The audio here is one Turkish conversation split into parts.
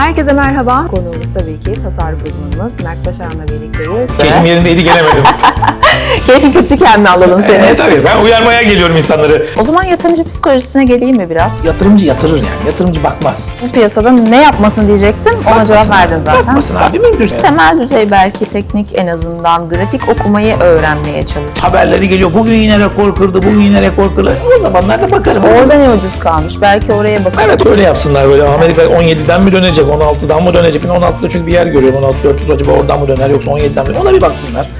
Herkese merhaba. Konuğumuz tabii ki tasarruf uzmanımız Mert Başaran'la birlikteyiz. Keyfim yerindeydi gelemedim. Keyfin kötüken mi alalım seni? evet tabii ben uyarmaya geliyorum insanları. O zaman yatırımcı psikolojisine geleyim mi biraz? Yatırımcı yatırır yani. Yatırımcı bakmaz. Bu piyasada ne yapmasın diyecektim. Ona cevap verdin zaten. Bakmasın abi mümkün. Temel düzey belki teknik en azından grafik okumayı öğrenmeye çalış. Haberleri geliyor. Bugün yine rekor kırdı, bugün yine rekor kırdı. O zamanlarda bakarım. Orada ne ucuz kalmış? Belki oraya bakın. Evet öyle yapsınlar böyle. Amerika 17'den mi dönecek, 16'dan mı dönecek? Yine 16'da çünkü bir yer görüyorum. 16 400 acaba oradan mı döner yoksa 17'den mi? Ona bir baksınlar.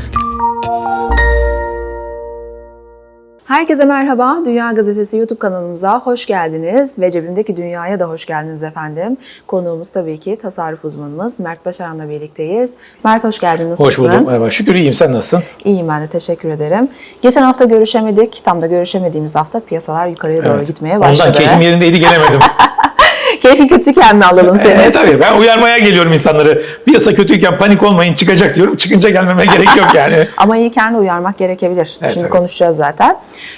Herkese merhaba. Dünya Gazetesi YouTube kanalımıza hoş geldiniz ve cebimdeki dünyaya da hoş geldiniz efendim. Konuğumuz tabii ki tasarruf uzmanımız Mert Başaran'la birlikteyiz. Mert hoş geldin. Nasılsın? Hoş bulduk. Merhaba. Şükür iyiyim. Sen nasılsın? İyiyim ben de teşekkür ederim. Geçen hafta görüşemedik. Tam da görüşemediğimiz hafta piyasalar yukarıya doğru Evet. gitmeye başladı. Ondan keyfim yerindeydi gelemedim. Keyfin kötüyken mi alalım seni? Evet tabii ben uyarmaya geliyorum insanları. Piyasa kötüyken panik olmayın çıkacak diyorum. Çıkınca gelmeme gerek yok yani. Ama iyiken de uyarmak gerekebilir. Evet, Şimdi tabii. konuşacağız zaten.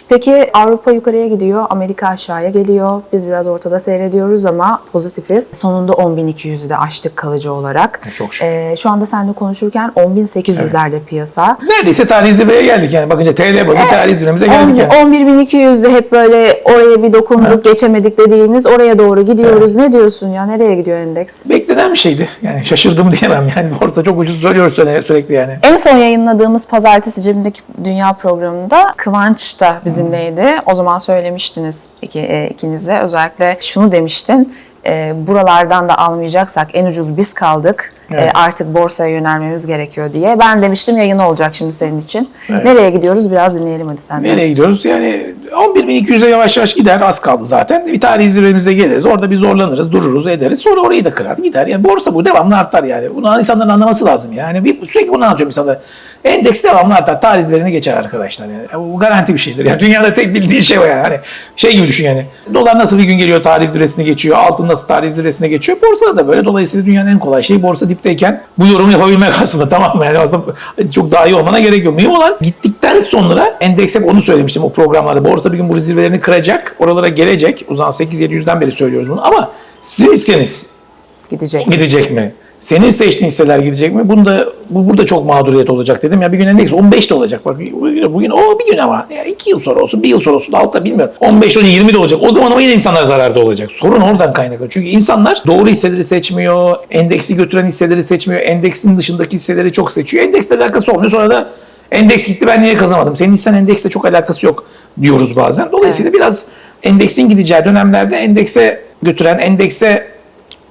Peki Avrupa yukarıya gidiyor, Amerika aşağıya geliyor. Biz biraz ortada seyrediyoruz ama pozitifiz. Sonunda 10.200'ü de aştık kalıcı olarak. Çok şükür. Ee, şu anda seninle konuşurken 10.800'lerde piyasa. Neredeyse tarihi zirveye geldik yani. Bakınca TL bazı tarihi zirvemize geldik yani. 11.200'de hep böyle oraya bir dokunduk, geçemedik dediğimiz oraya doğru gidiyoruz. Ne diyorsun ya? Nereye gidiyor endeks? Beklenen bir şeydi. Yani şaşırdım diyemem yani. Borsa çok ucuz söylüyoruz süre- sürekli yani. En son yayınladığımız Pazartesi Cebimdeki Dünya programında Kıvanç da bizimleydi. O zaman söylemiştiniz iki, e, ikiniz de. Özellikle şunu demiştin. e, buralardan da almayacaksak en ucuz biz kaldık. E, Evet. artık borsaya yönelmemiz gerekiyor diye. Ben demiştim yayın olacak şimdi senin için. Evet. Nereye gidiyoruz biraz dinleyelim hadi sen. de. Nereye gidiyoruz? Yani 11.200'e yavaş yavaş gider. Az kaldı zaten. Bir tarihi zirvemize geliriz. Orada bir zorlanırız, dururuz, ederiz. Sonra orayı da kırar, gider. Yani borsa bu devamlı artar yani. Bunu insanların anlaması lazım yani. Bir, sürekli bunu anlatıyorum insanlara. Endeks devamlı artar. Tarih zirveni geçer arkadaşlar. Yani. Bu garanti bir şeydir. Yani dünyada tek bildiğin şey o yani. Hani şey gibi düşün yani. Dolar nasıl bir gün geliyor tarih zirvesine geçiyor. Altın nasıl tarih zirvesine geçiyor. Borsada da böyle. Dolayısıyla dünyanın en kolay şeyi borsa dipteyken bu yorumu yapabilmek aslında tamam mı? Yani aslında çok daha iyi olmana gerek yok. Mühim olan gittikten sonra endeks hep onu söylemiştim o programlarda. Borsa bir gün bu zirvelerini kıracak. Oralara gelecek. O zaman 8-700'den beri söylüyoruz bunu. Ama sizin hisseniz Gidecek. gidecek mi? Senin seçtiğin hisseler gidecek mi? Bunda bu burada çok mağduriyet olacak dedim. Ya bir gün endeks 15 de olacak. Bak bugün, bugün o bir gün ama ya 2 yıl sonra olsun, bir yıl sonra olsun, altta bilmiyorum. 15 olsun, 20 de olacak. O zaman ama yine insanlar zararda olacak. Sorun oradan kaynaklı. Çünkü insanlar doğru hisseleri seçmiyor, endeksi götüren hisseleri seçmiyor, endeksin dışındaki hisseleri çok seçiyor. Endeksle alakası olmuyor. Sonra da endeks gitti ben niye kazanamadım? Senin hissen endeksle çok alakası yok diyoruz bazen. Dolayısıyla biraz endeksin gideceği dönemlerde endekse götüren, endekse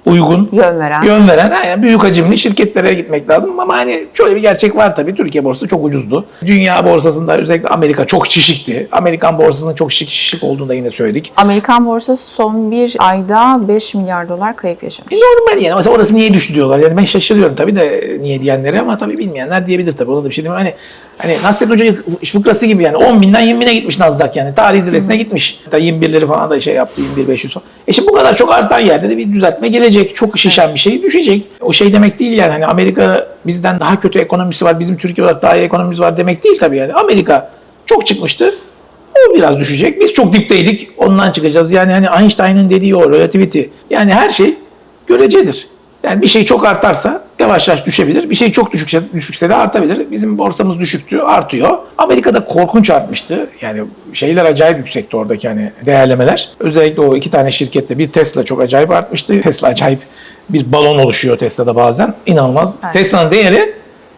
uygun Yön veren. yön veren yani büyük hacimli şirketlere gitmek lazım. Ama hani şöyle bir gerçek var tabii. Türkiye borsası çok ucuzdu. Dünya borsasında özellikle Amerika çok şişikti. Amerikan borsasının çok şişik, şişik olduğunu da yine söyledik. Amerikan borsası son bir ayda 5 milyar dolar kayıp yaşamış. Normal yani. Mesela orası niye düştü diyorlar. Yani ben şaşırıyorum tabii de niye diyenleri ama tabii bilmeyenler diyebilir tabii. Ona da bir şey demiyorum. Hani Hani Nasrettin Hoca fıkrası gibi yani 10 binden 20 bine gitmiş Nasdaq yani. Tarih zirvesine gitmiş. Hatta 21'leri falan da şey yaptı 21 500 falan. E şimdi bu kadar çok artan yerde de bir düzeltme gelecek. Çok şişen bir şey düşecek. O şey demek değil yani hani Amerika bizden daha kötü ekonomisi var. Bizim Türkiye olarak daha iyi ekonomimiz var demek değil tabii yani. Amerika çok çıkmıştı. O biraz düşecek. Biz çok dipteydik. Ondan çıkacağız. Yani hani Einstein'ın dediği o relativity. Yani her şey görecedir. Yani bir şey çok artarsa yavaş yavaş düşebilir. Bir şey çok düşükse, düşükse de artabilir. Bizim borsamız düşüktü, artıyor. Amerika'da korkunç artmıştı. Yani şeyler acayip yüksekti oradaki hani değerlemeler. Özellikle o iki tane şirkette bir Tesla çok acayip artmıştı. Tesla acayip bir balon oluşuyor Tesla'da bazen. İnanılmaz. Evet. Tesla'nın değeri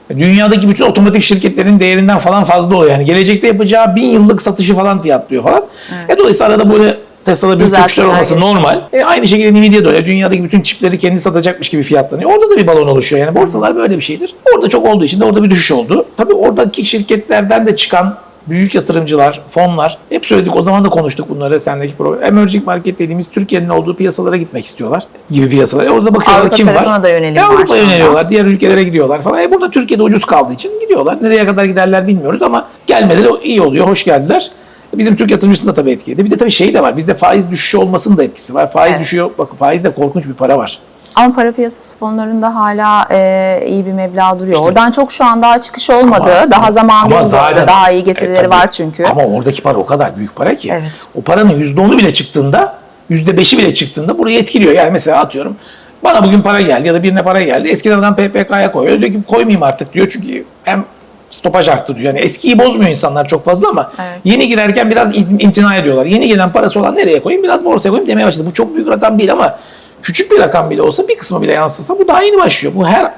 dünyadaki bütün otomotiv şirketlerin değerinden falan fazla oluyor. Yani gelecekte yapacağı bin yıllık satışı falan fiyatlıyor falan. E dolayısıyla arada böyle Tesla'da büyük şeyler olması normal. E aynı şekilde Nvidia da öyle. Dünyadaki bütün çipleri kendi satacakmış gibi fiyatlanıyor. Orada da bir balon oluşuyor. Yani borsalar böyle bir şeydir. Orada çok olduğu için de orada bir düşüş oldu. Tabii oradaki şirketlerden de çıkan büyük yatırımcılar, fonlar hep söyledik o zaman da konuştuk bunları sendeki program. Emerging market dediğimiz Türkiye'nin olduğu piyasalara gitmek istiyorlar gibi piyasalar. E orada bakıyorlar Avrupa kim var. tarafına da yönelim E Avrupa yöneliyorlar, diğer ülkelere gidiyorlar falan. E burada Türkiye'de ucuz kaldığı için gidiyorlar. Nereye kadar giderler bilmiyoruz ama gelmeleri iyi oluyor, hoş geldiler. Bizim Türk yatırımcısını da tabii etkiledi. Bir de tabii şey de var. Bizde faiz düşüşü olmasının da etkisi var. Faiz Evet. düşüyor. Bakın faizde korkunç bir para var. Ama para piyasası fonlarında hala e, iyi bir meblağ duruyor. Oradan çok şu an daha çıkış olmadı. Ama- daha zamanında ama oldu zaten- Daha iyi getirileri E, tabii. var çünkü. Ama oradaki para o kadar büyük para ki. Evet. O paranın %10'u bile çıktığında, %5'i bile çıktığında burayı etkiliyor. Yani mesela atıyorum Bana bugün para geldi ya da birine para geldi. Eskiden adam PPK'ya koyuyor. Diyor ki koymayayım artık diyor. Çünkü hem stopaj arttı diyor. Yani eskiyi bozmuyor insanlar çok fazla ama Evet. yeni girerken biraz im- imtina ediyorlar. Yeni gelen parası olan nereye koyayım? Biraz borsaya koyayım demeye başladı. Bu çok büyük rakam değil ama küçük bir rakam bile olsa bir kısmı bile yansısa bu daha yeni başlıyor. Bu her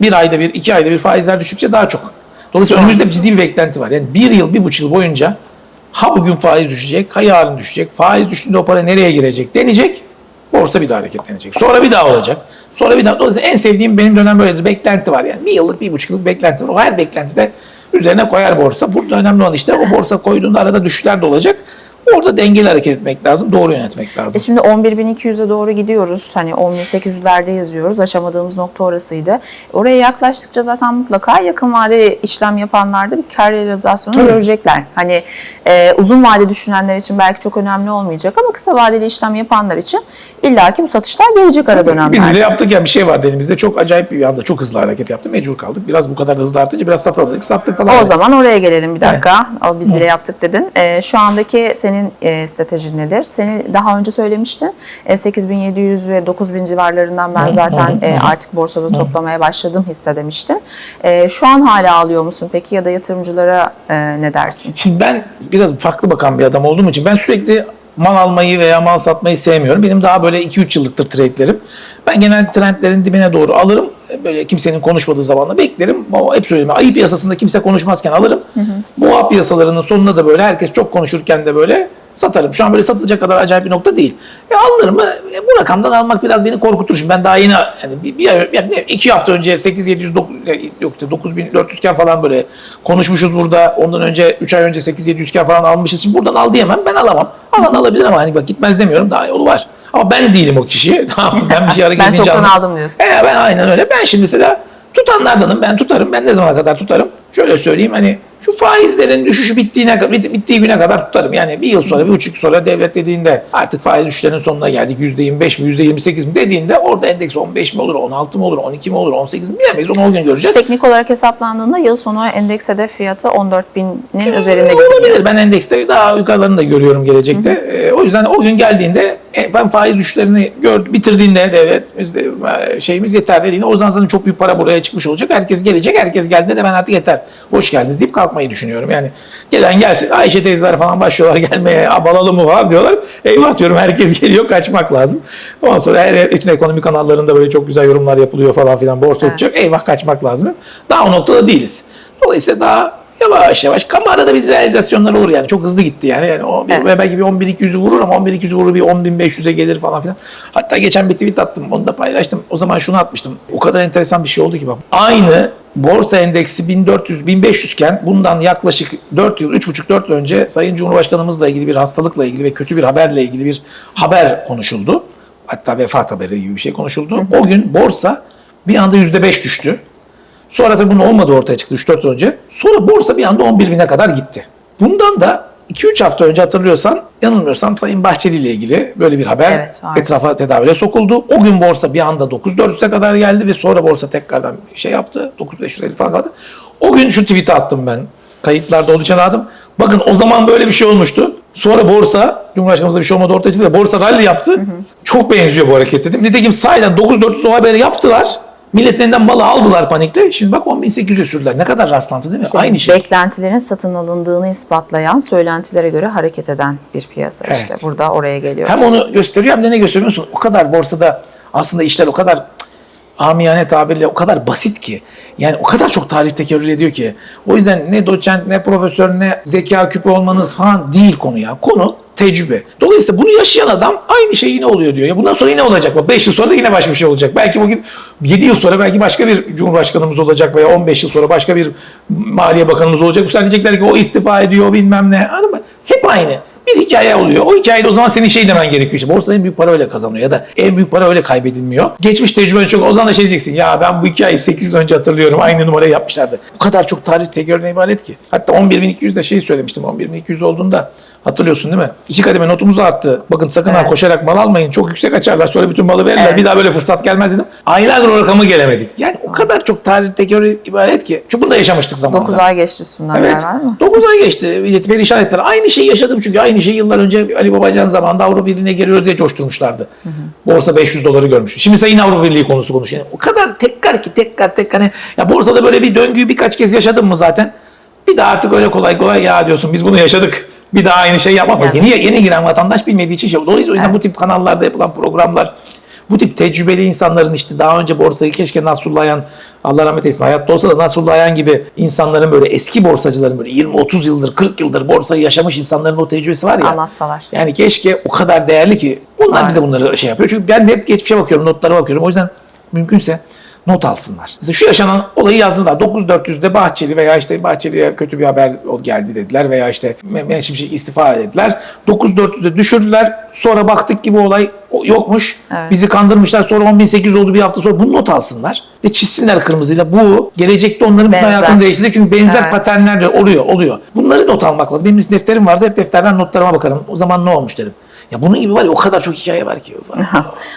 bir ayda bir, iki ayda bir faizler düştükçe daha çok. Dolayısıyla önümüzde ciddi bir beklenti var. Yani bir yıl, bir buçuk yıl boyunca ha bugün faiz düşecek, ha yarın düşecek. Faiz düştüğünde o para nereye girecek denecek. Borsa bir daha hareketlenecek. Sonra bir daha olacak. Sonra bir daha. Dolayısıyla en sevdiğim benim dönem böyledir. Beklenti var yani. Bir yıllık, bir buçuk yıllık beklenti var. O her beklentide üzerine koyar borsa. Burada önemli olan işte o borsa koyduğunda arada düşüşler de olacak. Orada dengeli hareket etmek lazım. Doğru yönetmek E lazım. şimdi 11.200'e doğru gidiyoruz. Hani 10.800'lerde yazıyoruz. Aşamadığımız nokta orasıydı. Oraya yaklaştıkça zaten mutlaka yakın vadeli işlem yapanlar da bir kar realizasyonu Tabii. görecekler. Hani e, uzun vade düşünenler için belki çok önemli olmayacak ama kısa vadeli işlem yapanlar için illaki bu satışlar gelecek ara dönemlerde. Biz bile yaptık ya bir şey vardı elimizde. Çok acayip bir anda çok hızlı hareket yaptı. Mecbur kaldık. Biraz bu kadar hızlı artınca biraz satamadık. Sattık falan. O zaman oraya gelelim bir dakika. O biz bile yaptık dedin. Ee, şu andaki senin e, stratejin nedir? Seni daha önce söylemiştin. E, 8700 ve 9000 civarlarından ben Hı, zaten hı, e, hı. artık borsada toplamaya başladım hisse demiştin. E, şu an hala alıyor musun peki ya da yatırımcılara e, ne dersin? Şimdi ben biraz farklı bakan bir adam olduğum için ben sürekli mal almayı veya mal satmayı sevmiyorum. Benim daha böyle 2-3 yıllıktır trendlerim. Ben genel trendlerin dibine doğru alırım. Böyle kimsenin konuşmadığı zamanla beklerim. O hep söylüyorum. Ayı piyasasında kimse konuşmazken alırım. Boğa piyasalarının sonunda da böyle herkes çok konuşurken de böyle satarım. Şu an böyle satılacak kadar acayip bir nokta değil. E alırım mı? E, bu rakamdan almak biraz beni korkutur. Şimdi ben daha yeni yani bir, bir ay, yani ne, iki hafta önce 8700 dok- e, yok işte 9400 iken falan böyle konuşmuşuz burada. Ondan önce 3 ay önce 8700 iken falan almışız. Şimdi buradan al diyemem. Ben alamam. Alan alabilir ama hani bak gitmez demiyorum. Daha yolu var. Ama ben değilim o kişi. Ben bir şey hareket Ben çoktan aldım diyorsun. E, ben aynen öyle. Ben şimdi mesela tutanlardanım. Ben tutarım. Ben ne zamana kadar tutarım? Şöyle söyleyeyim hani şu faizlerin düşüşü bittiğine bittiği güne kadar tutarım. Yani bir yıl sonra, bir buçuk sonra devlet dediğinde artık faiz düşüşlerinin sonuna geldik. Yüzde 25 mi, yüzde 28 mi dediğinde orada endeks 15 mi olur, 16 mı olur, 12 mi olur, 18 mi bilemeyiz. Onu o gün göreceğiz. Teknik olarak hesaplandığında yıl sonu endeks hedef fiyatı 14.000'in üzerinde gidiyor. Olabilir. Ben endekste daha yukarılarını da görüyorum gelecekte. Ee, o yüzden o gün geldiğinde e, ben faiz düşüşlerini gör, bitirdiğinde devlet bizde e, şeyimiz yeter dediğinde o zaman zaten çok büyük para buraya çıkmış olacak. Herkes gelecek. Herkes geldiğinde de ben artık yeter. Hoş geldiniz deyip kalkmayı düşünüyorum. Yani gelen gelsin. Ayşe teyzeler falan başlıyorlar gelmeye. Abalalım mı falan diyorlar. Eyvah diyorum herkes geliyor kaçmak lazım. Ondan sonra her bütün ekonomi kanallarında böyle çok güzel yorumlar yapılıyor falan filan. Borsa Evet. uçacak. Eyvah kaçmak lazım. Daha o noktada değiliz. Dolayısıyla daha Yavaş yavaş. Kamerada bir realizasyonlar olur yani. Çok hızlı gitti yani. yani o Evet. ve belki bir 11.200'ü vurur ama 11.200'ü vurur bir 10.500'e gelir falan filan. Hatta geçen bir tweet attım. Onu da paylaştım. O zaman şunu atmıştım. O kadar enteresan bir şey oldu ki bak. Aynı borsa endeksi 1400 1500 iken bundan yaklaşık 4 yıl 3,5-4 yıl önce Sayın Cumhurbaşkanımızla ilgili bir hastalıkla ilgili ve kötü bir haberle ilgili bir haber konuşuldu. Hatta vefat haberi gibi bir şey konuşuldu. O gün borsa bir anda %5 düştü. Sonra tabii bunun olmadığı ortaya çıktı 3-4 yıl önce. Sonra borsa bir anda 11 bine kadar gitti. Bundan da 2-3 hafta önce hatırlıyorsan yanılmıyorsam Sayın Bahçeli ile ilgili böyle bir haber Evet, etrafa tedavüle sokuldu. O gün borsa bir anda 9400'e kadar geldi ve sonra borsa tekrardan şey yaptı. 9550 falan kaldı. O gün şu tweet'i attım ben. Kayıtlarda olduğu için aldım. Bakın o zaman böyle bir şey olmuştu. Sonra borsa, Cumhurbaşkanımızda bir şey olmadı ortaya çıktı ve borsa rally yaptı. Çok benziyor bu hareket dedim. Nitekim sahiden 9400 o haberi yaptılar. Milletin elinden malı aldılar panikle. Şimdi bak 10.800'e sürdüler. Ne kadar rastlantı değil mi? İşte Aynı şey. Beklentilerin satın alındığını ispatlayan, söylentilere göre hareket eden bir piyasa Evet. işte. Burada oraya geliyoruz. Hem onu gösteriyor hem de ne gösteriyor musun? O kadar borsada aslında işler o kadar amiyane tabirle o kadar basit ki. Yani o kadar çok tarih tekerrür ediyor ki. O yüzden ne doçent, ne profesör, ne zeka küpü olmanız falan değil konu ya. Konu tecrübe. Dolayısıyla bunu yaşayan adam aynı şey yine oluyor diyor. Ya bundan sonra yine olacak. Bak 5 yıl sonra yine başka bir şey olacak. Belki bugün 7 yıl sonra belki başka bir cumhurbaşkanımız olacak veya 15 yıl sonra başka bir maliye bakanımız olacak. Bu sefer diyecekler ki o istifa ediyor bilmem ne. Anladın mı? Hep aynı bir hikaye oluyor. O hikayede o zaman senin şey demen gerekiyor işte. Borsada en büyük para öyle kazanıyor ya da en büyük para öyle kaybedilmiyor. Geçmiş tecrüben çok. O zaman da şey diyeceksin. Ya ben bu hikayeyi 8 yıl önce hatırlıyorum. Aynı numarayı yapmışlardı. Bu kadar çok tarih tekerrürüne ibaret ki. Hatta 11.200'de şey söylemiştim. 11.200 olduğunda hatırlıyorsun değil mi? İki kademe notumuzu attı. Bakın sakın ha Evet. koşarak mal almayın. Çok yüksek açarlar. Sonra bütün malı verirler. Evet. Bir daha böyle fırsat gelmez dedim. Aylardır o rakamı gelemedik. Yani o kadar çok tarih tekerrürü ibaret ki. Çünkü bunu da yaşamıştık zamanında. 9 ay geçti üstünden Evet. mi? 9 ay geçti. Milleti perişan ettiler. Aynı şeyi yaşadım çünkü aynı şeyi yıllar önce Ali Babacan zamanında Avrupa Birliği'ne giriyoruz diye coşturmuşlardı. Borsa 500 doları görmüş. Şimdi ise yine Avrupa Birliği konusu konuşuyor. Yani o kadar tekrar ki tekrar tekrar. Hani, ya borsada böyle bir döngüyü birkaç kez yaşadın mı zaten? Bir daha artık öyle kolay kolay ya diyorsun biz bunu yaşadık. Bir daha aynı şey yapma. Evet. Yeni, yeni giren vatandaş bilmediği için şey. Dolayısıyla o yüzden Evet. bu tip kanallarda yapılan programlar bu tip tecrübeli insanların işte daha önce borsayı keşke Nasrullah Ayan Allah rahmet eylesin hayatta olsa da Nasrullah Ayan gibi insanların böyle eski borsacıların böyle 20-30 yıldır 40 yıldır borsayı yaşamış insanların o tecrübesi var ya. Anlatsalar. Yani keşke o kadar değerli ki onlar Aynen. bize bunları şey yapıyor. Çünkü ben hep geçmişe bakıyorum, notlara bakıyorum. O yüzden mümkünse not alsınlar. Mesela şu yaşanan olayı yazdılar. 9400'de Bahçeli veya işte Bahçeli'ye kötü bir haber geldi dediler veya işte Mehmet Şimşek istifa dediler. 9400'de düşürdüler. Sonra baktık ki bu olay yokmuş. Evet. Bizi kandırmışlar. Sonra 10800 oldu bir hafta sonra. Bunu not alsınlar. Ve çizsinler kırmızıyla. Bu gelecekte onların Benzer. hayatını değiştirecek. Çünkü benzer Evet. paternler de oluyor, oluyor. Bunları not almak lazım. Benim defterim vardı. Hep defterden notlarıma bakarım. O zaman ne olmuş derim. Ya bunun gibi var ya o kadar çok hikaye var ki.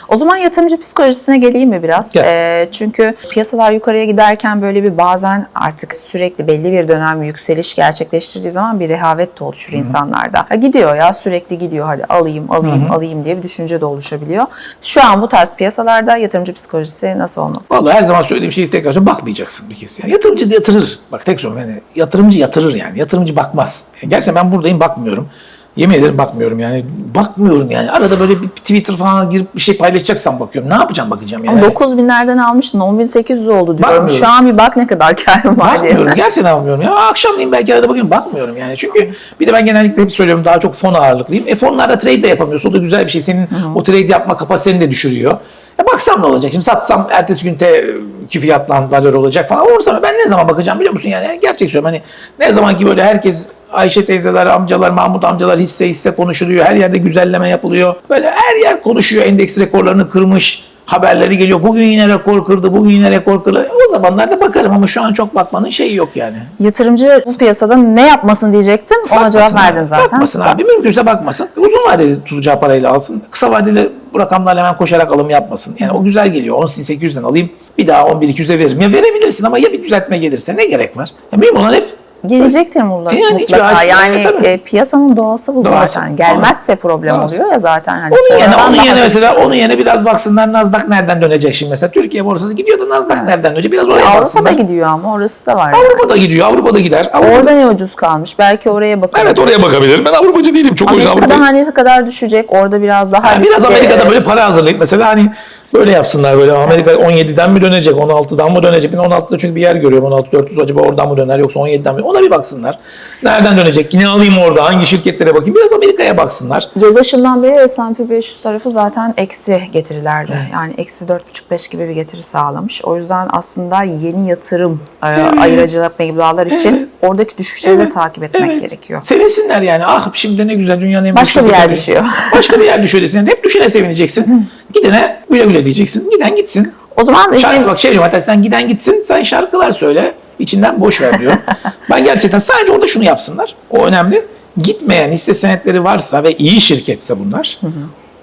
O zaman yatırımcı psikolojisine geleyim mi biraz? Gel. Ee, çünkü piyasalar yukarıya giderken böyle bir bazen artık sürekli belli bir dönem yükseliş gerçekleştirdiği zaman bir rehavet de oluşur insanlarda. Ha, gidiyor ya sürekli gidiyor hadi alayım alayım alayım diye bir düşünce de oluşabiliyor. Şu an bu tarz piyasalarda yatırımcı psikolojisi nasıl olması? Vallahi her zaman söylediğim şeyi tekrar söylüyorum. Bakmayacaksın bir kez. Yani yatırımcı yatırır. Bak tek söylüyorum yani yatırımcı yatırır yani. Yatırımcı bakmaz. Yani gerçekten ben buradayım bakmıyorum. Yemin ederim bakmıyorum yani. Bakmıyorum yani. Arada böyle bir Twitter falan girip bir şey paylaşacaksam bakıyorum. Ne yapacağım bakacağım yani. 9000'lerden almıştın 10800 oldu diyorum. Bakmıyorum. Şu an bir bak ne kadar karım var diye. Bakmıyorum. Gerçekten bakmıyorum. Ya akşamleyin belki arada bakıyorum. Bakmıyorum yani. Çünkü bir de ben genellikle hep söylüyorum daha çok fon ağırlıklıyım. E fonlarda trade de yapamıyorsun. O da güzel bir şey. Senin o trade yapma kapasiteni de düşürüyor. E baksam ne olacak? Şimdi satsam ertesi gün te, iki fiyatla valör olacak falan. Olursa ben ne zaman bakacağım biliyor musun? Yani gerçek söylüyorum. Hani ne zaman ki böyle herkes Ayşe teyzeler, amcalar, Mahmut amcalar hisse hisse konuşuluyor. Her yerde güzelleme yapılıyor. Böyle her yer konuşuyor. Endeks rekorlarını kırmış. Haberleri geliyor. Bugün yine rekor kırdı, bugün yine rekor kırdı. O zamanlarda bakarım ama şu an çok bakmanın şeyi yok yani. Yatırımcı bu piyasada ne yapmasın diyecektim. Ona Bakmasın cevap abi, verdin zaten. Bakmasın abi. Mümkünse bakmasın. Uzun vadeli tutacağı parayla alsın. Kısa vadeli bu rakamlarla hemen koşarak alım yapmasın. Yani o güzel geliyor. 10.800'den alayım. Bir daha 11.200'e veririm. Ya verebilirsin ama ya bir düzeltme gelirse ne gerek var? Ya mühim olan hep Gelecektir mutlaka. Yani mutlaka. Yani e, piyasanın doğası bu Doğası. zaten. Gelmezse problem Doğası. oluyor ya zaten. Hani onun yerine, onun yerine mesela çıkıyor. onun yerine biraz baksınlar Nasdaq nereden dönecek şimdi mesela. Türkiye borsası gidiyor da Nasdaq nereden dönecek? Biraz oraya Avrupa'da baksınlar. gidiyor ama orası da var. Avrupa'da gidiyor. Avrupa'da gider. Avrupa- Orada ne ucuz kalmış? Belki oraya bakalım. Evet oraya bakabilirim. Ben Avrupacı değilim. Çok o yüzden Amerika'da Avrupa'yı- hani ne kadar düşecek? Orada biraz daha Yani biraz Amerika'da evet. böyle para hazırlayıp mesela hani böyle yapsınlar böyle Amerika 17'den mi dönecek 16'dan mı dönecek? Ben 16'da çünkü bir yer görüyorum 16.400 acaba oradan mı döner yoksa 17'den mi? Ona bir baksınlar. Nereden dönecek? Yine alayım orada hangi şirketlere bakayım? Biraz Amerika'ya baksınlar. Yılbaşından beri S&P 500 tarafı zaten eksi getirilerde. Yani eksi 4,5-5 gibi bir getiri sağlamış. O yüzden aslında yeni yatırım e, ayıracak meblağlar için oradaki düşüşleri de Evet. takip etmek Evet. gerekiyor. Sevinsinler yani. Ah şimdi ne güzel dünyanın en Başka bir yer düşüyor. Başka bir yer düşüyor desin. Hep düşene sevineceksin. Gidene güle güle diyeceksin. Giden gitsin. O zaman Şarkı bak şey hatta sen giden gitsin sen şarkılar söyle içinden boş ver diyorum. ben gerçekten sadece orada şunu yapsınlar. O önemli. Gitmeyen hisse senetleri varsa ve iyi şirketse bunlar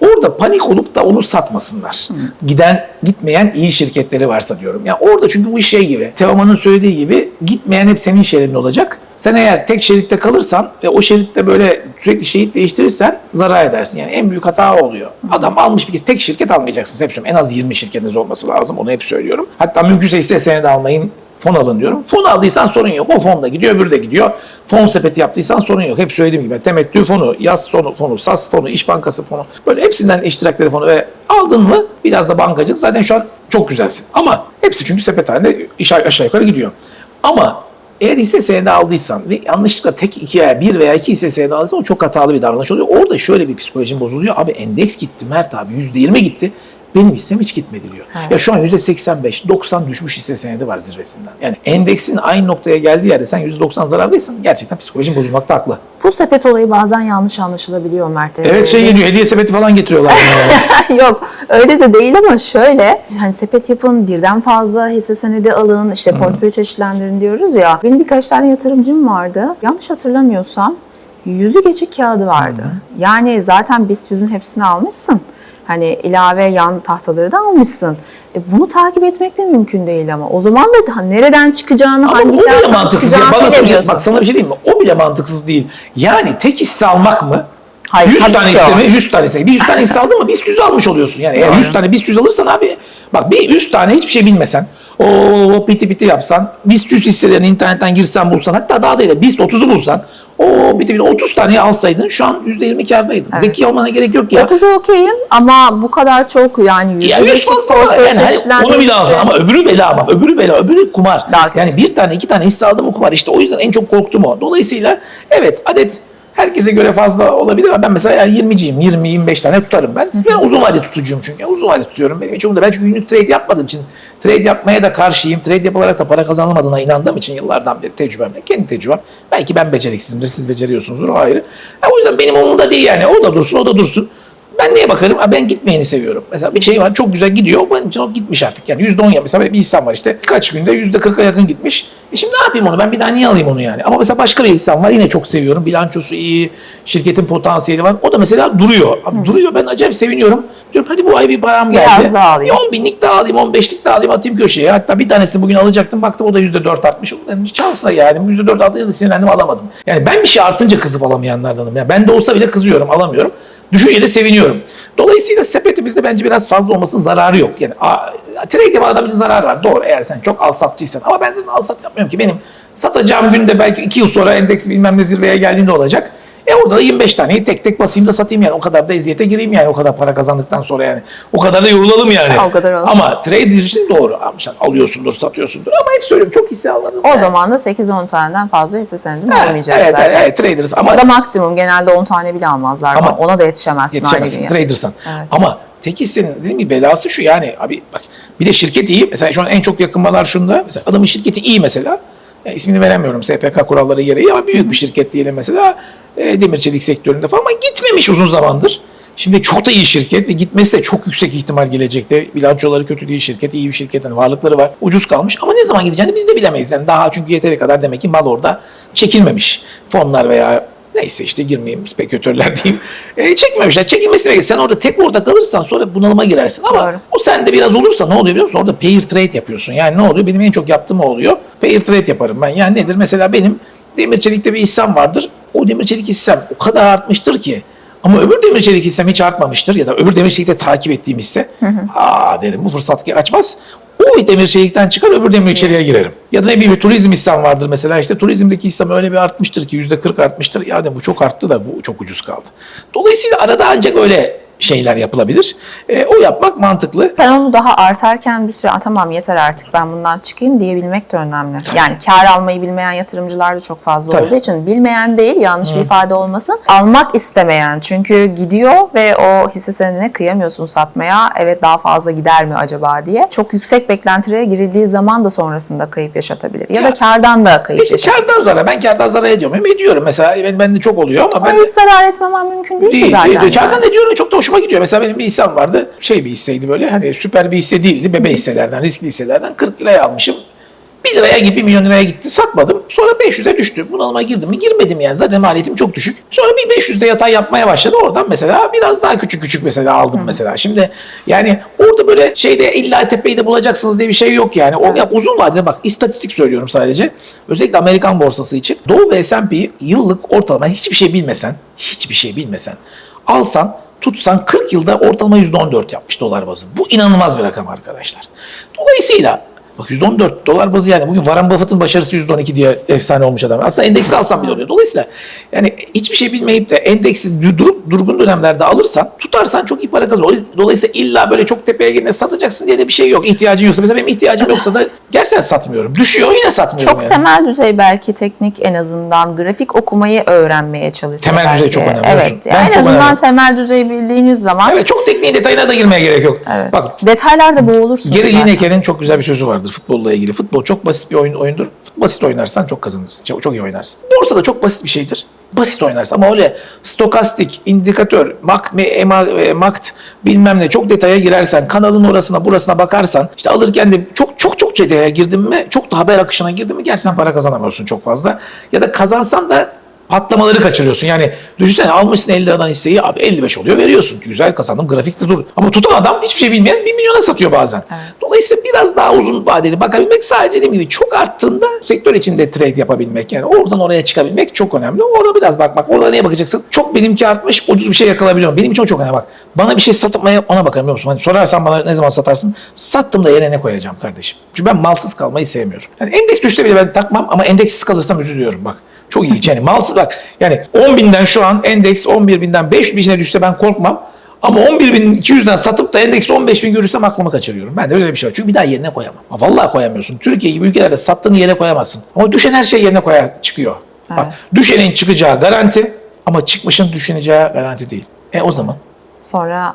orada panik olup da onu satmasınlar. Giden gitmeyen iyi şirketleri varsa diyorum. Ya orada çünkü bu şey gibi. Teoman'ın söylediği gibi gitmeyen hep senin şeridin olacak. Sen eğer tek şeritte kalırsan ve o şeritte böyle sürekli şerit değiştirirsen zarar edersin. Yani en büyük hata oluyor. Adam almış bir kez tek şirket almayacaksınız. Hep söylüyorum. En az 20 şirketiniz olması lazım. Onu hep söylüyorum. Hatta mümkünse hisse senedi almayın. Fon alın diyorum. Fon aldıysan sorun yok. O fon da gidiyor, öbürü de gidiyor. Fon sepeti yaptıysan sorun yok. Hep söylediğim gibi. Temettü fonu, yaz fonu, fonu, SAS fonu, İş Bankası fonu. Böyle hepsinden iştirak telefonu ve aldın mı biraz da bankacılık. Zaten şu an çok güzelsin. Ama hepsi çünkü sepet halinde aşağı yukarı gidiyor. Ama eğer hisse senedi aldıysan ve yanlışlıkla tek iki veya bir veya iki hisse senedi aldıysan o çok hatalı bir davranış oluyor. Orada şöyle bir psikolojin bozuluyor. Abi endeks gitti Mert abi %20 gitti. Benim hissem hiç gitmedi diyor. Evet. Ya şu an %85, 90 düşmüş hisse senedi var zirvesinden. Yani endeksin aynı noktaya geldiği yerde sen %90 zarardaysan gerçekten psikolojin bozulmakta haklı. bu sepet olayı bazen yanlış anlaşılabiliyor Mert. Evet şey geliyor hediye sepeti falan getiriyorlar. Yok öyle de değil ama şöyle hani sepet yapın birden fazla hisse senedi alın işte portföy çeşitlendirin diyoruz ya. Benim birkaç tane yatırımcım vardı. Yanlış hatırlamıyorsam yüzü geçik kağıdı vardı. Yani zaten BIST yüzün hepsini almışsın. Hani ilave yan tahtaları da almışsın. E bunu takip etmek de mümkün değil ama. O zaman da nereden çıkacağını, Ama hangi o bile mantıksız. Ya bana sana bir şey, bak sana bir şey diyeyim mi? O bile mantıksız değil. Yani tek hisse almak mı? Hayır, 100 tabii tane hisse mi? 100 tane hisse. Bir 100 tane hisse aldın mı BIST 100 almış oluyorsun. Yani eğer 100 tane BIST 100 alırsan abi bak bir 100 tane hiçbir şey bilmesen o piti piti yapsan BIST 100 hisselerini internetten girsen bulsan hatta daha değil de BIST 30'u bulsan o piti piti 30 taneyi alsaydın şu an %20 kardaydın. Zeki olmana gerek yok ya. 30'u okeyim ama bu kadar çok yani Ya yüz fazla. Yani hani onu bir lazım ama öbürü bela ama öbürü bela öbürü kumar. Daha. Yani bir tane iki tane hisse aldım mı kumar işte o yüzden en çok korktum o. Dolayısıyla evet adet herkese göre fazla olabilir ama ben mesela yani 20'ciyim 20-25 tane tutarım ben. Ben uzun vade tutucuyum çünkü. Uzun vade tutuyorum. Benim hiç umurumda. Ben çünkü günlük trade yapmadığım için trade yapmaya da karşıyım. Trade yapılarak da para kazanılmadığına inandığım için yıllardan beri tecrübemle kendi tecrübem. Belki ben beceriksizimdir siz beceriyorsunuzdur o ayrı. Ya o yüzden benim umurumda değil yani. O da dursun o da dursun. Ben neye bakarım? Ha, Ben gitmeyeni seviyorum. Mesela bir şey var çok güzel gidiyor. Benim için o gitmiş artık. Yani %10 ya. Mesela bir hissem var işte. Birkaç günde %40'a yakın gitmiş. E şimdi ne yapayım onu? Ben bir daha niye alayım onu yani? Ama mesela başka bir hissem var. Yine çok seviyorum. Bilançosu iyi. Şirketin potansiyeli var. O da mesela duruyor. Abi duruyor. Ben acayip seviniyorum. Diyorum hadi bu ay bir param geldi. Biraz daha alayım. Bir 10 binlik daha alayım. 15'lik daha alayım. Atayım köşeye. Hatta bir tanesini bugün alacaktım. Baktım o da %4 artmış. Çalsa yani. %4 arttı da sinirlendim alamadım. Yani ben bir şey artınca kızıp alamayanlardanım. Yani ben de olsa bile kızıyorum. Alamıyorum. Düşüncede seviniyorum. Dolayısıyla sepetimizde bence biraz fazla olmasının zararı yok. Yani trade yapan adam için zarar var. Doğru eğer sen çok al satçıysan. Ama ben zaten al sat yapmıyorum ki. Benim satacağım günde belki 2 yıl sonra endeks bilmem ne zirveye geldiğinde olacak. E orada da 25 taneyi tek tek basayım da satayım yani. O kadar da eziyete gireyim yani. O kadar para kazandıktan sonra yani. O kadar da yorulalım yani. O kadar olsun. Ama trader için doğru. Abi sen alıyorsundur, satıyorsundur. Ama hep söylüyorum çok hisse almadın. O zaman da 8-10 taneden fazla hisse senedin Evet, olmayacak evet, zaten. Evet, evet, traders. Ama O da maksimum. Genelde 10 tane bile almazlar. Ama Ama ona da yetişemezsin, yetişemezsin. gün. Trader'san. Evet. Ama tek hissenin dediğim gibi belası şu yani abi bak bir de şirket iyi. Mesela şu an en çok yakınmalar şunda. Mesela adamın şirketi iyi mesela. Ya ismini veremiyorum SPK kuralları gereği ama büyük bir şirket diyelim mesela. E, demir çelik sektöründe falan ama gitmemiş uzun zamandır. Şimdi çok da iyi şirket ve gitmesi de çok yüksek ihtimal gelecekte. Bilançoları kötü değil şirket, iyi bir şirket. Hani varlıkları var. Ucuz kalmış ama ne zaman gideceğini biz de bilemeyiz. Yani daha çünkü yeteri kadar demek ki mal orada çekilmemiş. Fonlar veya neyse işte girmeyeyim spekülatörler diyeyim. E, çekmemişler. Çekilmesi demek. Sen orada tek orada kalırsan sonra bunalıma girersin. Ama Doğru. o sende biraz olursa ne oluyor biliyor musun? Orada pair trade yapıyorsun. Yani ne oluyor? Benim en çok yaptığım o oluyor. Pair trade yaparım ben. Yani nedir? Mesela benim demir çelikte bir hissem vardır. O demir çelik hissem o kadar artmıştır ki. Ama öbür demir çelik hissem hiç artmamıştır ya da öbür demir çelikte takip ettiğim hisse. Aa derim bu fırsat açmaz. O demir çelikten çıkar öbür demir çeliğe girerim. Ya da ne bileyim bir turizm hissem vardır mesela işte turizmdeki hissem öyle bir artmıştır ki yüzde 40 artmıştır. Ya de bu çok arttı da bu çok ucuz kaldı. Dolayısıyla arada ancak öyle şeyler yapılabilir. E, o yapmak mantıklı. Ben onu daha artarken bir süre "Aa, tamam yeter artık ben bundan çıkayım diyebilmek de önemli. Yani kar almayı bilmeyen yatırımcılar da çok fazla Tabii. olduğu için bilmeyen değil yanlış bir ifade olmasın. Almak istemeyen çünkü gidiyor ve o hisse senedine kıyamıyorsun satmaya. Evet daha fazla gider mi acaba diye. Çok yüksek beklentilere girildiği zaman da sonrasında kayıp yaşatabilir. Ya, Ya, da kardan da kayıp İşte yaşatabilir. kardan zarar. Ben kardan zarar ediyorum. Hem ediyorum mesela. Ben, bende çok oluyor ama ben hiç zarar etmemen mümkün değil, Değil, ki zaten. değil. Kardan yani. ediyorum çok da hoşuma gidiyor. Mesela benim bir hissem vardı. Şey bir hisseydi böyle. Hani süper bir hisse değildi. Bebe hisselerden, riskli hisselerden 40 liraya almışım. 1 liraya gibi 1 milyon liraya gitti. Satmadım. Sonra 500'e düştü. Bunalıma girdim mi? Girmedim yani. Zaten maliyetim çok düşük. Sonra bir 500'de yatay yapmaya başladı. Oradan mesela biraz daha küçük küçük mesela aldım mesela. Şimdi yani orada böyle şeyde illa tepeyi de bulacaksınız diye bir şey yok yani. O, ya uzun vadede bak istatistik söylüyorum sadece. Özellikle Amerikan borsası için. Dow ve S&P yıllık ortalama hiçbir şey bilmesen, hiçbir şey bilmesen alsan tutsan 40 yılda ortalama %14 yapmış dolar bazı. Bu inanılmaz bir rakam arkadaşlar. Dolayısıyla bak %14 dolar bazı yani bugün Warren Buffett'ın başarısı %12 diye efsane olmuş adam. Aslında endeksi alsam bile oluyor. Dolayısıyla yani hiçbir şey bilmeyip de endeksi durup durgun dönemlerde alırsan tutarsan çok iyi para kazanır. Dolayısıyla illa böyle çok tepeye girdiğinde satacaksın diye de bir şey yok. İhtiyacın yoksa mesela benim ihtiyacım yoksa da gerçekten satmıyorum. Düşüyor yine satmıyorum Çok yani. temel düzey belki teknik en azından grafik okumayı öğrenmeye çalışsa Temel belki. düzey çok önemli, Evet. Yani en azından önemli. temel düzey bildiğiniz zaman Evet çok tekniğin detayına da girmeye gerek yok. evet. Bak detaylarda boğulursunuz zaten. Lineker'in çok güzel bir sözü vardır futbolla ilgili. Futbol çok basit bir oyun oyundur. Basit oynarsan çok kazanırsın. Çok, çok iyi oynarsın. Borsa da çok basit bir şeydir. Basit oynarsın ama öyle stokastik, indikatör, mak, me, ema, e, makt bilmem ne çok detaya girersen, kanalın orasına burasına bakarsan, işte alırken de çok çok çok detaya girdin mi, çok da haber akışına girdin mi gerçekten para kazanamıyorsun çok fazla. Ya da kazansan da patlamaları kaçırıyorsun. Yani düşünsene almışsın 50 liradan hisseyi abi 55 oluyor veriyorsun. Güzel kazandım grafikte dur. Ama tutan adam hiçbir şey bilmeyen 1 milyona satıyor bazen. Dolayısıyla biraz daha uzun vadeli bakabilmek sadece dediğim gibi çok arttığında sektör içinde trade yapabilmek yani oradan oraya çıkabilmek çok önemli. Orada biraz bakmak. Orada neye bakacaksın? Çok benimki artmış ucuz bir şey yakalayabiliyorum. Benim için çok önemli bak. Bana bir şey satmaya ona bakarım biliyor musun? Hani sorarsan bana ne zaman satarsın? Sattım da yere ne koyacağım kardeşim? Çünkü ben malsız kalmayı sevmiyorum. Yani endeks düşse bile ben takmam ama endeksiz kalırsam üzülüyorum bak. Çok ilginç yani malsız bak yani 10 binden şu an endeks 11 binden 5 binine düşse ben korkmam. Ama 11.200'den satıp da endeksi 15.000 görürsem aklımı kaçırıyorum. Ben de öyle bir şey var. Çünkü bir daha yerine koyamam. Ha, Vallahi koyamıyorsun. Türkiye gibi ülkelerde sattığını yere koyamazsın. Ama düşen her şey yerine koyar çıkıyor. Bak Evet. düşenin çıkacağı garanti ama çıkmışın düşüneceği garanti değil. E o zaman Sonra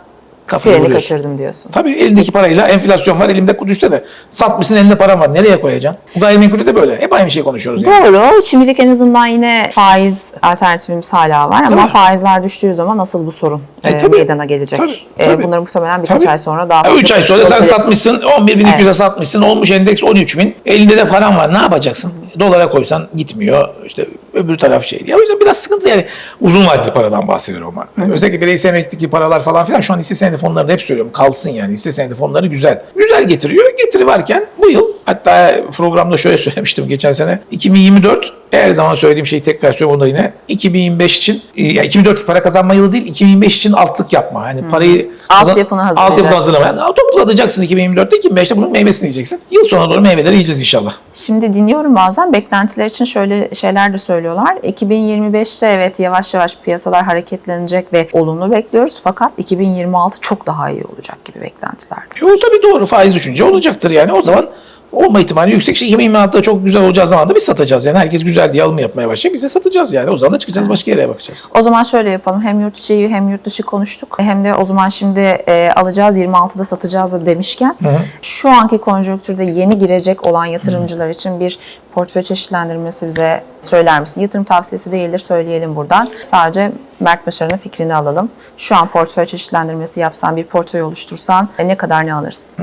kafayı treni vuruyorsun. kaçırdım diyorsun. Tabii elindeki parayla enflasyon var elimde düşse de satmışsın elinde param var nereye koyacaksın? Bu gayrimenkulde de böyle. Hep aynı şey konuşuyoruz yani. Doğru. Şimdilik en azından yine faiz alternatifimiz hala var ama mi? faizler düştüğü zaman nasıl bu sorun E, e, tabii. meydana gelecek. Tabii, E, tabii. bunları muhtemelen birkaç Tabii. ay sonra daha fazla 3 ay sonra sen konuşuyor olabiliriz. satmışsın 11.200'e Evet. satmışsın olmuş endeks 13.000 elinde de paran var ne yapacaksın? Dolara koysan gitmiyor işte öbür taraf şey diye. O yüzden biraz sıkıntı yani uzun vadeli paradan bahsediyorum ama. Özellikle bireysel emeklilikteki paralar falan filan şu an hisse senedi fonlarını hep söylüyorum kalsın yani hisse senedi fonları güzel. Güzel getiriyor getiri varken bu yıl hatta programda şöyle söylemiştim geçen sene 2024 her zaman söylediğim şeyi tekrar söylüyorum da yine 2025 için e, ya 2024 para kazanma yılı değil 2025 için altlık yapma. Hani parayı Altyapını hazırlayacaksın. Altyapını hazırlama. Yani toplatacaksın 2024'te 2025'te bunun meyvesini yiyeceksin. Yıl sonuna doğru meyveleri yiyeceğiz inşallah. Şimdi dinliyorum bazen beklentiler için şöyle şeyler de söylüyorlar. 2025'te evet yavaş yavaş piyasalar hareketlenecek ve olumlu bekliyoruz. Fakat 2026 çok daha iyi olacak gibi beklentiler. E, o tabii doğru faiz düşünce olacaktır yani. O zaman olma ihtimali yüksek. Şey, 2026'da çok güzel olacağı zaman da biz satacağız. Yani herkes güzel diye alım yapmaya başlayacak. Biz de satacağız yani. O zaman da çıkacağız başka yere bakacağız. O zaman şöyle yapalım. Hem yurt içi hem yurt dışı konuştuk. Hem de o zaman şimdi e, alacağız 26'da satacağız da demişken şu anki konjonktürde yeni girecek olan yatırımcılar için bir portföy çeşitlendirmesi bize söyler misin? Yatırım tavsiyesi değildir söyleyelim buradan. Sadece Mert Başarı'nın fikrini alalım. Şu an portföy çeşitlendirmesi yapsan, bir portföy oluştursan e, ne kadar ne alırsın?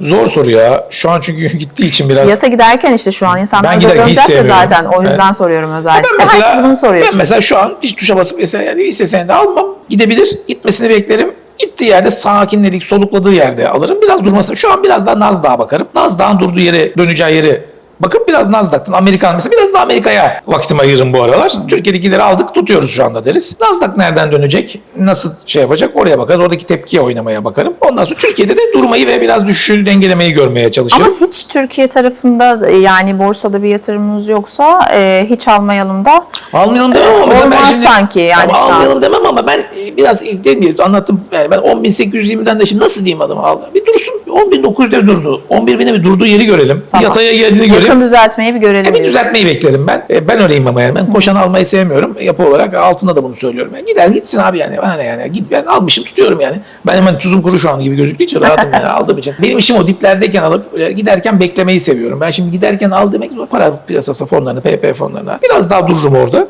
Zor soru ya. Şu an çünkü gittiği için biraz... Yasa giderken işte şu an insanlar zorlanacak ya zaten. O yüzden soruyorum özellikle. Ben mesela, Herkes bunu soruyor. ben çünkü. mesela şu an hiç tuşa basıp mesela yani hisse senedi almam. Gidebilir. Gitmesini beklerim. Gittiği yerde sakinledik, solukladığı yerde alırım. Biraz durması. Şu an biraz daha Nasdaq'a bakarım. Nasdaq'ın durduğu yere, döneceği yeri Bakın biraz Nasdaq'tan Amerikan mesela da Amerika'ya vakitimi ayırırım bu aralar. Türkiye'dekileri aldık tutuyoruz şu anda deriz. Nasdaq nereden dönecek? Nasıl şey yapacak? Oraya bakarız. Oradaki tepkiye oynamaya bakarım. Ondan sonra Türkiye'de de durmayı ve biraz düşüşü dengelemeyi görmeye çalışırım. Ama hiç Türkiye tarafında e, yani borsada bir yatırımımız yoksa e, hiç almayalım da Almayalım demem ama ben Olmaz şimdi, sanki yani şu an. almayalım demem ama ben e, biraz ilk anlattım. Yani ben 10.820'den de şimdi nasıl diyeyim adamı al. Bir dursun. 10.900'de durdu. 11.000'e bir durduğu yeri görelim. Tamam. Yataya geldiğini görelim. yakın düzeltmeyi bir görelim. E, bir düzeltmeyi beklerim ben. E, ben öyleyim ama yani. Ben koşan almayı sevmiyorum. Yapı olarak altında da bunu söylüyorum. Yani gider gitsin abi yani. Bana yani. Git, ben almışım tutuyorum yani. Ben hemen tuzum kuru şu an gibi gözüktüğü için rahatım yani aldığım için. Benim işim o diplerdeyken alıp öyle giderken beklemeyi seviyorum. Ben şimdi giderken al demek para piyasası fonlarını, PP fonlarına biraz daha dururum orada.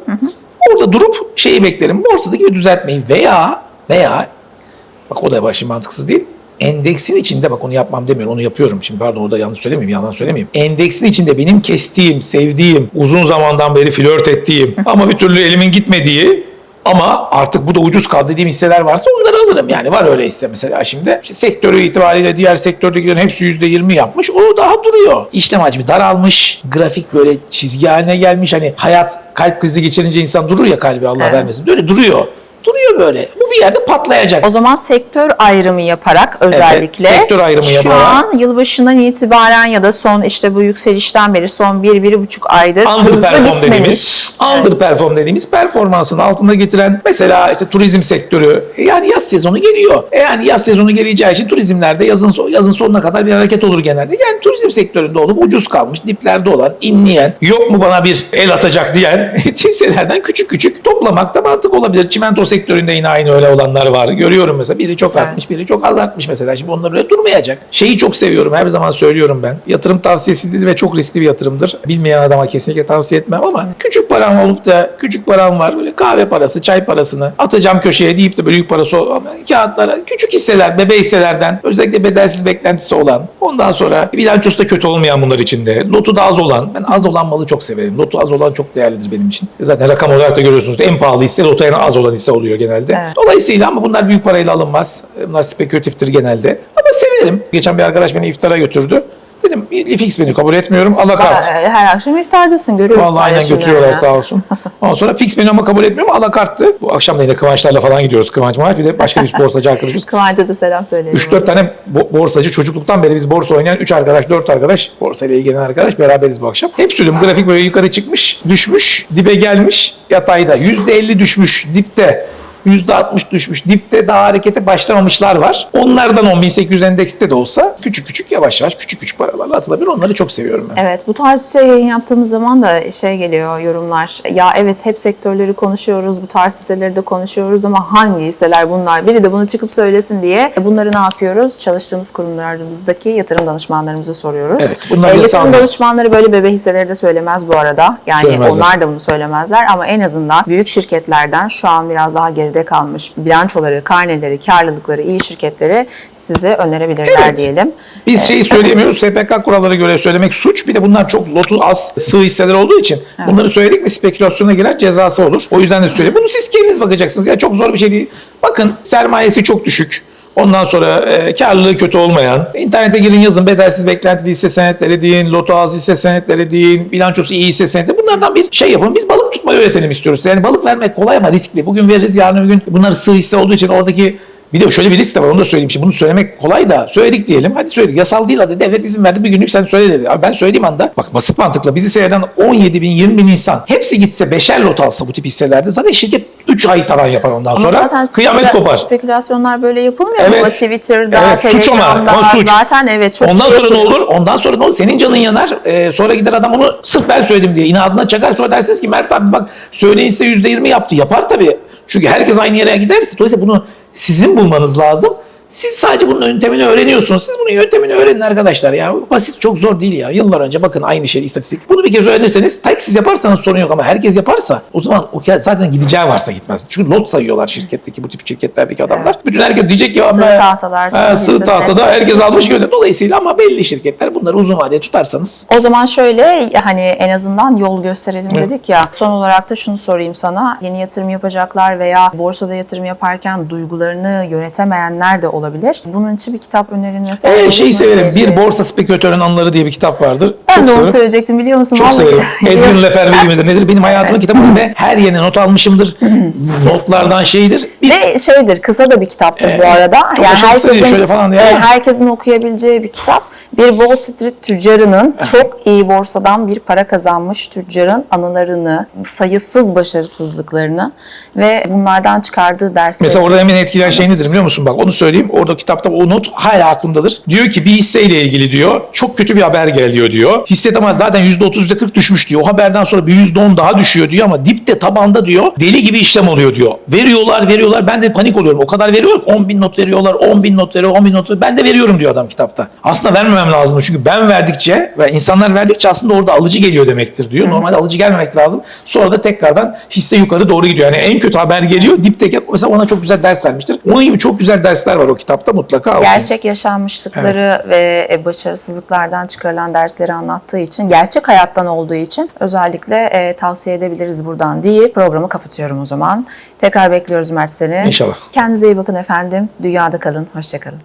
Orada durup şeyi beklerim. Borsadaki bir düzeltmeyi veya veya bak o da başım mantıksız değil. Endeksin içinde bak onu yapmam demiyorum onu yapıyorum. Şimdi pardon orada yanlış söylemeyeyim yalan söylemeyeyim. Endeksin içinde benim kestiğim, sevdiğim, uzun zamandan beri flört ettiğim ama bir türlü elimin gitmediği ama artık bu da ucuz kaldı dediğim hisseler varsa onları alırım. Yani var öyle hisse mesela şimdi. İşte sektörü itibariyle diğer sektördekilerin hepsi %20 yapmış. O daha duruyor. İşlem hacmi daralmış. Grafik böyle çizgi haline gelmiş. Hani hayat kalp krizi geçirince insan durur ya kalbi Allah Evet. vermesin. Böyle duruyor. Duruyor böyle. Bu bir yerde patlayacak. O zaman sektör ayrımı yaparak özellikle sektör ayrımı şu yaparak. an yılbaşından itibaren ya da son işte bu yükselişten beri son 1-1,5 aydır underperform gitmemiş. dediğimiz, underperform dediğimiz performansın altında getiren mesela işte turizm sektörü e yani yaz sezonu geliyor. E yani yaz sezonu geleceği için turizmlerde yazın yazın sonuna kadar bir hareket olur genelde. Yani turizm sektöründe olup ucuz kalmış, diplerde olan, inleyen, yok mu bana bir el atacak diyen hisselerden küçük küçük toplamak da mantık olabilir. Çimento sektöründe yine aynı öyle olanlar var. Görüyorum mesela biri çok Evet. artmış, biri çok az artmış mesela. Şimdi onlar öyle durmayacak. Şeyi çok seviyorum. Her zaman söylüyorum ben. Yatırım tavsiyesidir ve çok riskli bir yatırımdır. Bilmeyen adama kesinlikle tavsiye etmem ama küçük param olup da küçük param var. Böyle kahve parası, çay parasını atacağım köşeye deyip de büyük parası olan kağıtlara küçük hisseler, bebe hisselerden özellikle bedelsiz beklentisi olan ondan sonra bilançosu da kötü olmayan bunlar içinde. Lotu da az olan. Ben az olan malı çok severim. Lotu az olan çok değerlidir benim için. Zaten rakam olarak da görüyorsunuz. En pahalı hisse lotu en az olan hisse oluyor genelde. Evet. Dolayısıyla ama bunlar büyük parayla alınmaz. Bunlar spekülatiftir genelde. Ama severim. Geçen bir arkadaş beni iftara götürdü. Dedim fix beni kabul etmiyorum. Alakart. Her, her akşam iftardasın görüyoruz Vallahi aynen götürüyorlar sağ olsun. Ondan sonra fix menü ama kabul etmiyorum. Alakarttı. Bu akşam da yine Kıvançlarla falan gidiyoruz. Kıvanç Mağaç bir de başka bir borsacı arkadaşımız. Kıvanç'a da selam söyleyelim. 3-4 tane bo- borsacı çocukluktan beri biz borsa oynayan 3 arkadaş, 4 arkadaş, borsayla ilgilenen arkadaş beraberiz bu akşam. Hep söylüyorum grafik böyle yukarı çıkmış, düşmüş, dibe gelmiş, yatayda. %50 düşmüş dipte. %60 düşmüş. Dipte daha harekete başlamamışlar var. Onlardan 10.800 endekste de olsa küçük küçük yavaş yavaş küçük küçük paralarla atılabilir. Onları çok seviyorum ben. Evet bu tarz şey yayın yaptığımız zaman da şey geliyor yorumlar. Ya evet hep sektörleri konuşuyoruz, bu tarz hisseleri de konuşuyoruz ama hangi hisseler bunlar? Biri de bunu çıkıp söylesin diye bunları ne yapıyoruz? Çalıştığımız kurumlarımızdaki yatırım danışmanlarımıza soruyoruz. Evet, bunlar E, yatırım danışmanları böyle bebe hisseleri de söylemez bu arada. Yani Söylemezler. onlar da bunu söylemezler ama en azından büyük şirketlerden şu an biraz daha geride kalmış bilançoları, karneleri, karlılıkları iyi şirketleri size önerebilirler Evet. diyelim. Biz şeyi söyleyemiyoruz. SPK kuralları göre söylemek suç. Bir de bunlar çok lotu az sığ hisseler olduğu için bunları söyledik mi spekülasyona girer cezası olur. O yüzden de söyleyeyim. Bunu siz kendiniz bakacaksınız. Ya çok zor bir şey değil. Bakın sermayesi çok düşük. Ondan sonra e, karlılığı kötü olmayan, internete girin yazın bedelsiz beklentili hisse senetleri deyin, loto az hisse senetleri deyin, bilançosu iyi hisse senetleri. Bunlardan bir şey yapın. Biz balık tutmayı öğretelim istiyoruz. Yani balık vermek kolay ama riskli. Bugün veririz, yarın öbür gün bunlar sığ hisse olduğu için oradaki bir de şöyle bir risk de var onu da söyleyeyim. Şimdi bunu söylemek kolay da söyledik diyelim. Hadi söyledik. Yasal değil hadi devlet izin verdi bir günlük sen söyle dedi. Abi ben söylediğim anda bak basit mantıkla bizi seyreden 17 bin 20 bin insan hepsi gitse beşer lot alsa bu tip hisselerde zaten şirket 3 ay tavan yapar ondan Ama sonra. zaten Kıyamet kopar. Spekülasyonlar böyle yapılmıyor Evet. ama Twitter'da, Evet, suç ama, ama suç. zaten evet çok Ondan sonra ne yapılıyor. olur? Ondan sonra ne olur? Senin canın yanar. Ee, sonra gider adam onu sırf ben söyledim diye inadına çakar. Sonra dersiniz ki Mert abi bak söyleyin size %20 yaptı. Yapar tabii. Çünkü herkes aynı yere giderse. Dolayısıyla bunu sizin bulmanız lazım. Siz sadece bunun yöntemini öğreniyorsunuz. Siz bunun yöntemini öğrenin arkadaşlar ya. Basit çok zor değil ya. Yıllar önce bakın aynı şey istatistik. Bunu bir kez öğrenirseniz tek siz yaparsanız sorun yok ama herkes yaparsa o zaman o kağıt zaten gideceği varsa gitmez. Çünkü lot sayıyorlar şirketteki bu tip şirketlerdeki adamlar. Bütün herkes diyecek ki Sığ tahtalar, sığ tahtada herkes almış gönder. Dolayısıyla ama belli şirketler bunları uzun vadeye tutarsanız O zaman şöyle hani en azından yol gösterelim dedik ya. Son olarak da şunu sorayım sana. Yeni yatırım yapacaklar veya borsada yatırım yaparken duygularını yönetemeyenler de olabilir. Bunun için bir kitap önerin mesela. Ee, şeyi severim. Bir borsa spekülatörün anıları diye bir kitap vardır. Ben Çok de onu severim. söyleyecektim biliyor musun? Çok Vallahi- severim. Edwin Lefebvre midir nedir? Benim hayatımın kitabı ve her yerine not almışımdır. Notlardan şeydir. Bir Ve şeydir, kısa da bir kitaptır Ee, bu arada. çok aşırısı değil, şöyle falan diye. e, herkesin okuyabileceği bir kitap. Bir Wall Street tüccarının çok iyi borsadan bir para kazanmış tüccarın anılarını, sayısız başarısızlıklarını ve bunlardan çıkardığı dersleri. Mesela orada hemen etkileyen şey nedir biliyor musun? Bak onu söyleyeyim. Orada kitapta o not hala aklımdadır. Diyor ki bir hisseyle ilgili diyor. Çok kötü bir haber geliyor diyor. Hisse ama zaten %30 %40 düşmüş diyor. O haberden sonra bir %10 daha düşüyor diyor ama dipte tabanda diyor deli gibi işlem oluyor diyor. Veriyorlar veriyorlar. Ben de panik oluyorum. O kadar veriyor ki 10 bin not veriyorlar. 10 bin not veriyor. 10 bin not veriyor. Ben de veriyorum diyor adam kitapta. Aslında vermemem lazım. Çünkü ben verdikçe ve insanlar verdikçe aslında orada alıcı geliyor demektir diyor. Normalde alıcı gelmemek lazım. Sonra da tekrardan hisse yukarı doğru gidiyor. Yani en kötü haber geliyor. Dipteki mesela ona çok güzel ders vermiştir. Onun gibi çok güzel dersler var o kitapta mutlaka. okuyun. gerçek yaşanmışlıkları ve e, başarısızlıklardan çıkarılan dersleri anlattığı için, gerçek hayattan olduğu için özellikle e, tavsiye edebiliriz buradan diye programı kapatıyorum o zaman. Tekrar bekliyoruz Mert seni. İnşallah. Kendinize iyi bakın efendim. Dünyada kalın. Hoşçakalın.